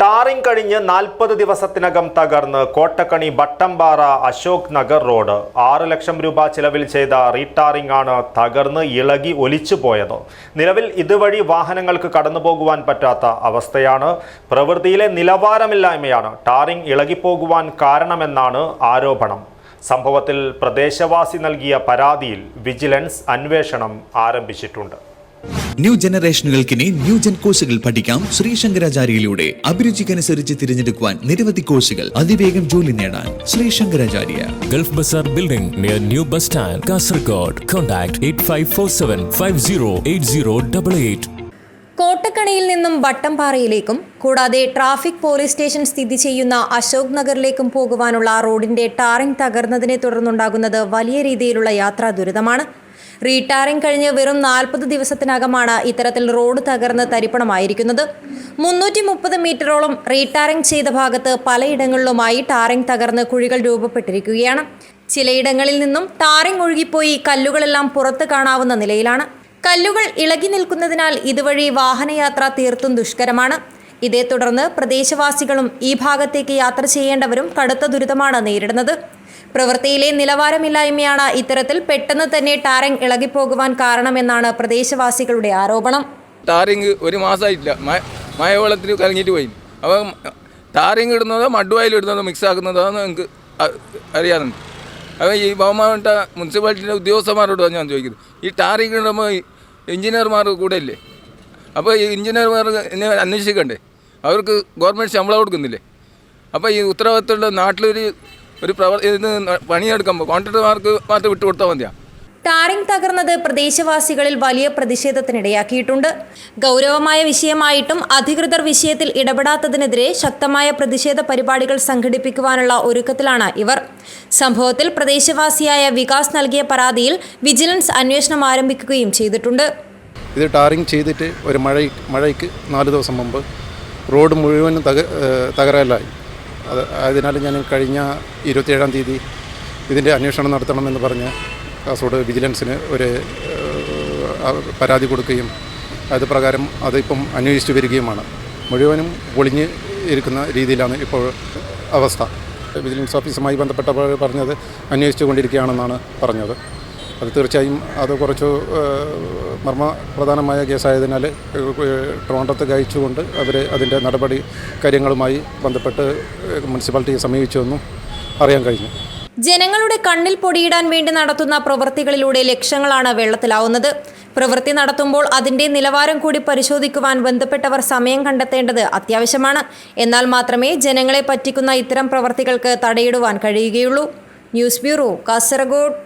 Tarring കഴിഞ്ഞ് നാൽപ്പത് ദിവസത്തിനകം തകർന്ന് കോട്ടക്കണി ബട്ടംപാറ അശോക് നഗർ റോഡ്. ആറ് ലക്ഷം രൂപ ചിലവിൽ ചെയ്ത റീടാറിംഗ് ആണ് തകർന്ന് ഇളകി ഒലിച്ചു പോയത്. നിലവിൽ ഇതുവഴി വാഹനങ്ങൾക്ക് കടന്നുപോകുവാൻ പറ്റാത്ത അവസ്ഥയാണ്. പ്രവൃത്തിയിലെ നിലവാരമില്ലായ്മയാണ് ടാറിംഗ് ഇളകിപ്പോകുവാൻ കാരണമെന്നാണ് ആരോപണം. സംഭവത്തിൽ പ്രദേശവാസി നൽകിയ പരാതിയിൽ വിജിലൻസ് അന്വേഷണം ആരംഭിച്ചിട്ടുണ്ട്. ന്യൂ ജനറേഷനുകൾക്കിനി ന്യൂ ജെൻ കോഴ്സുകൾ പഠിക്കാം ശ്രീശങ്കരാചാര്യയിലൂടെ അഭിരുചിക്കനുസരിച്ച് തിരഞ്ഞെടുക്കുവാൻ നിരവധി കോഴ്സുകൾ അതിവേഗം ജോലി നേടാൻ Sree Sankaracharya Gulf Bazaar Building near New Bus Stand, Kasargod. Contact 8547 508088. കോട്ടക്കണിയിൽ നിന്നും വട്ടംപാറയിലേക്കും കൂടാതെ ട്രാഫിക് പോലീസ് സ്റ്റേഷൻ സ്ഥിതി ചെയ്യുന്ന അശോക് നഗറിലേക്കും പോകുവാനുള്ള റോഡിന്റെ ടാറിംഗ് തകർന്നതിനെ തുടർന്നുണ്ടാകുന്നത് വലിയ രീതിയിലുള്ള യാത്രാ ദുരിതമാണ് റീടാറിംഗ് കഴിഞ്ഞ് വെറും നാൽപ്പത് ദിവസത്തിനകമാണ് ഇത്തരത്തിൽ റോഡ് തകർന്ന് തരിപ്പണമായിരിക്കുന്നത്. മുന്നൂറ്റി മുപ്പത് മീറ്ററോളം റീടാറിംഗ് ചെയ്ത ഭാഗത്ത് പലയിടങ്ങളിലുമായി ടാറിംഗ് തകർന്ന് കുഴികൾ രൂപപ്പെട്ടിരിക്കുകയാണ്. ചിലയിടങ്ങളിൽ നിന്നും ടാറിംഗ് ഒഴുകിപ്പോയി കല്ലുകളെല്ലാം പുറത്ത് കാണാവുന്ന നിലയിലാണ്. കല്ലുകൾ ഇളകി നിൽക്കുന്നതിനാൽ ഇതുവഴി വാഹനയാത്ര തീർത്തും ദുഷ്കരമാണ്. ഇതേ തുടർന്ന് പ്രദേശവാസികളും ഈ ഭാഗത്തേക്ക് യാത്ര ചെയ്യേണ്ടവരും കടുത്ത ദുരിതമാണ് നേരിടുന്നത്. പ്രവൃത്തിയിലെ നിലവാരമില്ലായ്മയാണ് ഇത്തരത്തിൽ പെട്ടെന്ന് തന്നെ ടാറിംഗ് ഇളകിപ്പോകുവാൻ കാരണമെന്നാണ് പ്രദേശവാസികളുടെ ആരോപണം. ടാറിംഗ് ഒരു മാസമായിട്ടില്ല. മഴ മഴവെള്ളത്തിൽ കലങ്ങിയിട്ട് പോയി. അപ്പം ടാറിംഗ് ഇടുന്നതോ മഡുവായിൽ ഇടുന്നതോ മിക്സ് ആക്കുന്നതോ എന്ന് എനിക്ക് അറിയാറുണ്ട്. അപ്പം ഈ ബഹുമാനപ്പെട്ട മുനിസിപ്പാലിറ്റിയുടെ ഉദ്യോഗസ്ഥന്മാരോട് ഞാൻ ചോദിക്കുന്നത് ഈ ടാറിംഗ് ഇടുമ്പോൾ എഞ്ചിനീയർമാർ കൂടെ ഇല്ലേ? അപ്പോൾ ഈ എഞ്ചിനീയർമാർ എന്നെ അന്വേഷിക്കണ്ടേ? അവർക്ക് ഗവൺമെന്റ് ശമ്പളം കൊടുക്കുന്നില്ലേ? അപ്പോൾ ഈ ഉത്തരവാദിത്തമുള്ള നാട്ടിലൊരു ഒരു പ്രവർ ഇത് പണിയെടുക്കുമ്പോൾ കോൺട്രാക്ടർമാർക്ക് മാത്രം വിട്ടു കൊടുത്താൽ മതിയാ. ടാറിംഗ് തകർന്നത് പ്രദേശവാസികളിൽ വലിയ പ്രതിഷേധത്തിനിടയാക്കിയിട്ടുണ്ട്. ഗൗരവമായ വിഷയമായിട്ടും അധികൃതർ വിഷയത്തിൽ ഇടപെടാത്തതിനെതിരെ ശക്തമായ പ്രതിഷേധ പരിപാടികൾ സംഘടിപ്പിക്കുവാനുള്ള ഒരുക്കത്തിലാണ് ഇവർ. സംഭവത്തിൽ പ്രദേശവാസിയായ വികാസ് നൽകിയ പരാതിയിൽ വിജിലൻസ് അന്വേഷണം ആരംഭിക്കുകയും ചെയ്തിട്ടുണ്ട്. ഇത് ടാറിംഗ് ചെയ്തിട്ട് ഒരു മഴ മഴയ്ക്ക് നാല് ദിവസം മുമ്പ് റോഡ് മുഴുവനും തകരാറിലായി. അത് അതിനാൽ ഞാൻ കഴിഞ്ഞ ഇരുപത്തിയേഴാം തീയതി ഇതിന്റെ അന്വേഷണം നടത്തണമെന്ന് പറഞ്ഞ് കാസർഗോഡ് വിജിലൻസിന് ഒരു പരാതി കൊടുക്കുകയും അത് പ്രകാരം അതിപ്പം അന്വേഷിച്ചു വരികയുമാണ്. മുഴുവനും പൊളിഞ്ഞ് ഇരിക്കുന്ന രീതിയിലാണ് ഇപ്പോൾ അവസ്ഥ. വിജിലൻസ് ഓഫീസുമായി ബന്ധപ്പെട്ടപ്പോൾ പറഞ്ഞത് അന്വേഷിച്ചു കൊണ്ടിരിക്കുകയാണെന്നാണ് പറഞ്ഞത്. അത് തീർച്ചയായും അത് കുറച്ച് മർമ്മ പ്രധാനമായ കേസായതിനാൽ ട്രോണ്ടത്ത് കഴിച്ചുകൊണ്ട് അവർ അതിന്റെ നടപടി കാര്യങ്ങളുമായി ബന്ധപ്പെട്ട് മുനിസിപ്പാലിറ്റിയെ സമീപിച്ചുവെന്നും അറിയാൻ കഴിഞ്ഞു. ജനങ്ങളുടെ കണ്ണിൽ പൊടിയിടാൻ വേണ്ടി നടത്തുന്ന പ്രവൃത്തികളിലൂടെ ലക്ഷങ്ങളാണ് വെള്ളത്തിലാവുന്നത്. പ്രവൃത്തി നടത്തുമ്പോൾ അതിന്റെ നിലവാരം കൂടി പരിശോധിക്കുവാൻ ബന്ധപ്പെട്ടവർ സമയം കണ്ടെത്തേണ്ടത് അത്യാവശ്യമാണ്. എന്നാൽ മാത്രമേ ജനങ്ങളെ പറ്റിക്കുന്ന ഇത്തരം പ്രവൃത്തികൾക്ക് തടയിടുവാൻ കഴിയുകയുള്ളൂ. News bureau Kasaragod.